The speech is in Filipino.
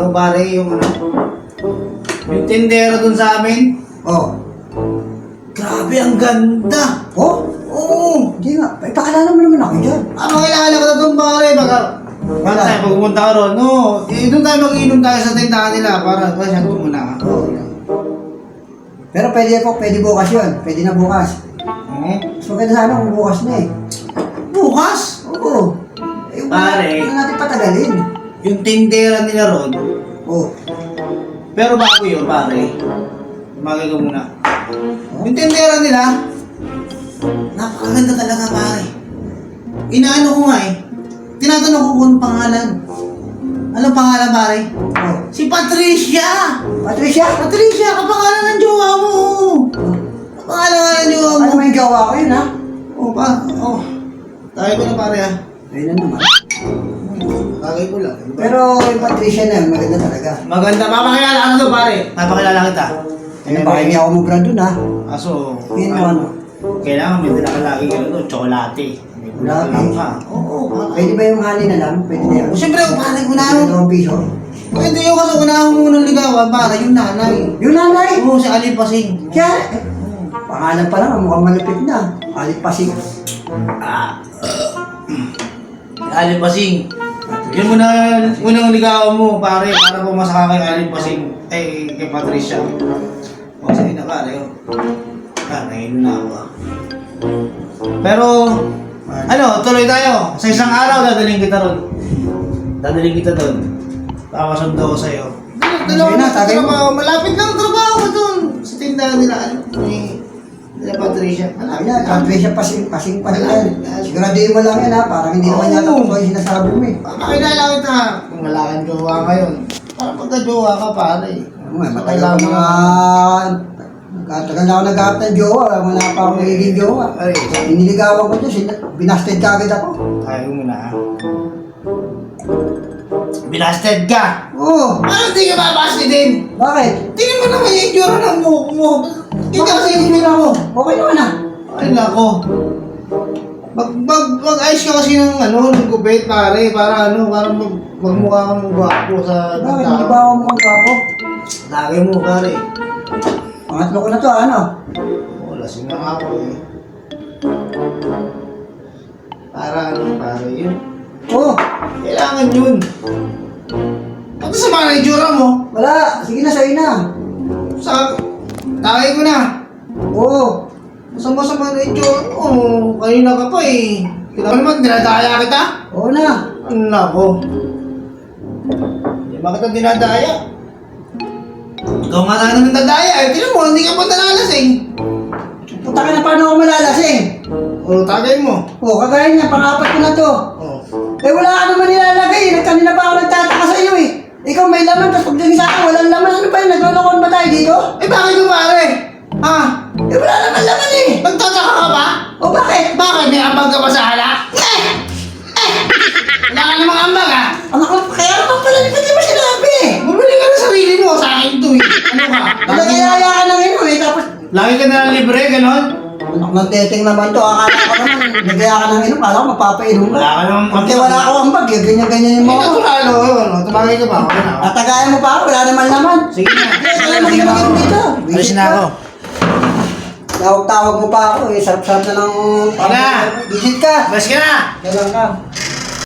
ano pare, yung ano, yung tindera dun sa amin. Oh. Grabe, ang ganda. Oh? Oo. Hindi nga. Pakilala mo naman ako dyan. Ano kailangan ko na dun pare, baka Baka tayo pumunta ka ron, no, eh, doon tayo mag-inom tayo sa tindahan nila para kasi doon muna. Oo. Pero pwede po, pwede bukas yun. Pwede na bukas. Hmm? Mas maganda sana kung bukas na eh. Bukas? Oo. Eh, Pare. Huwag natin patagalin. Yung tindera nila ron, Oo. pero bago yun pare, magay ko muna. Yung tindera nila, napakaganda talaga pare. Inaano ko nga eh, tinatanong ko kung pangalan. Anong pangalan pare? Oh. Si Patricia! Patricia! Patricia, kapangalan ng jowa mo! Kapangalan nga ng jowa mo! Ano may gawa ko yun ha? Oh, pa, oh. Tagay ko na pare ah. Ayun na naman. Tagay ko lang. Pero yung Patricia na yun, maganda talaga. Maganda, papakilala ka na doon pare. Papakilala kita. Ano ba, hindi ako mubra dun ha? Aso, Yun mo ano? kailangan may dala ka lagi ka doon, tsokolate. Chocolate? lang ka. Oo, oo. Pwede ba yung hali na lang? Pwede na yan. Oh, Siyempre, pare, unahan mo. Dalawang piso. Pwede yung kasi unahan mo munang ligawan, para yung nanay. Yung nanay! Oo, si Ali Pasing. Kaya, eh, pangalan pa lang, mukhang malupit na. Alit pasig. Ah. Si Ali Pasing. Yun muna, unang ligawan mo, pare, para pumasa ka kay Ali Pasing. Eh, kay Patricia. O, sige na, pare. oh. Ah, nainom na ako ah. Pero, ano, tuloy tayo. Sa isang araw, dadaling kita ron. Dadaling kita doon. Papasundo ko sa'yo. Dalawa na, tagay mo. Malapit lang trabaho doon. Sa tindahan nila, ano, ni nila Patricia. Malapit Ayan, lang. Patricia pasing, pasing pa rin yan. Siguraduhin mo lang yan ha, parang hindi naman yata totoo yung sinasabi mo eh. Pakilala kita. Kung wala kang jowa ngayon. Para pagka-jowa ka, pare. Ano nga, matagal ako mga... Tagal na ako naghahanap ng jowa, wala pa akong nagiging jowa. Ay, Iniligawan ko sila- binasted ka agad ako. tayo muna ha. Binasted ka. Oo, Paano hindi ka babasti din? bakit? Tingnan mo naman yung itsura ng buhok mo. Kita kasi yung itsura mo. Okay naman ah. Ay, nako. Mag, mag, mag-ayos ka kasi ng ano, ng gupit, pare, para ano, para mag, magmukha kang gwapo sa Bakit hindi ba ako mukhang kapo? Lagi mo, pare. Pangatlo ko na to, ano? Oh, lasing na nga ako eh. Para ano, pare, yun. Oo, Kailangan yun. Ano sa mga itsura mo? wala. Sige na, sa'yo na. Sa, tagay ko na. Oo. Masama-sama na itsura mo. Oh, kanina ka pa eh. Mo naman, dinadaya kita. Oo na. Ano na ako? Hindi ba kita dinadaya? Ikaw nga lang naman dadaya eh. Tinan mo, hindi ka pa nalalasing. Punta ka na paano ako malalasing? O, tagay mo. Oo, kagaya niya, pangapat ko na to. O. Eh wala ka naman nilalagay. eh. Kanina pa ako nagtataka sa iyo eh. Ikaw may laman, tapos pagdating sa akin, walang laman. Ano ba yun? Naglolokon ba tayo dito? Eh, bakit mo pare? Ha? Eh wala naman laman eh. Nagtataka ka ba? O bakit? Bakit? May ambag ka ba sa alak? Eh! Eh! Wala ka namang ambag ah! Ang ako, kaya naman pala, hindi mo sinabi eh. Bumili ka ng sarili mo sa akin to eh. Ano ka? Lagi, Nagayaya ka ng ino eh, tapos... lagi ka na libre, ganon? Anak ng teteng naman to, akala ko naman, nagaya ka ng ino, kala ko mapapainom ka. Wala ka namang Pagka wala ako ang bag, eh, ganyan-ganyan yung mga Ano, tumagay ka ba? Okay na. At tagayan mo pa ako, wala naman laman. Sige na. Wala naman laman dito. Alis na ako. Tawag-tawag mo pa ako eh, sarap-sarap na ng... Wala. Visit ka. Bas ka na! Kailan ka?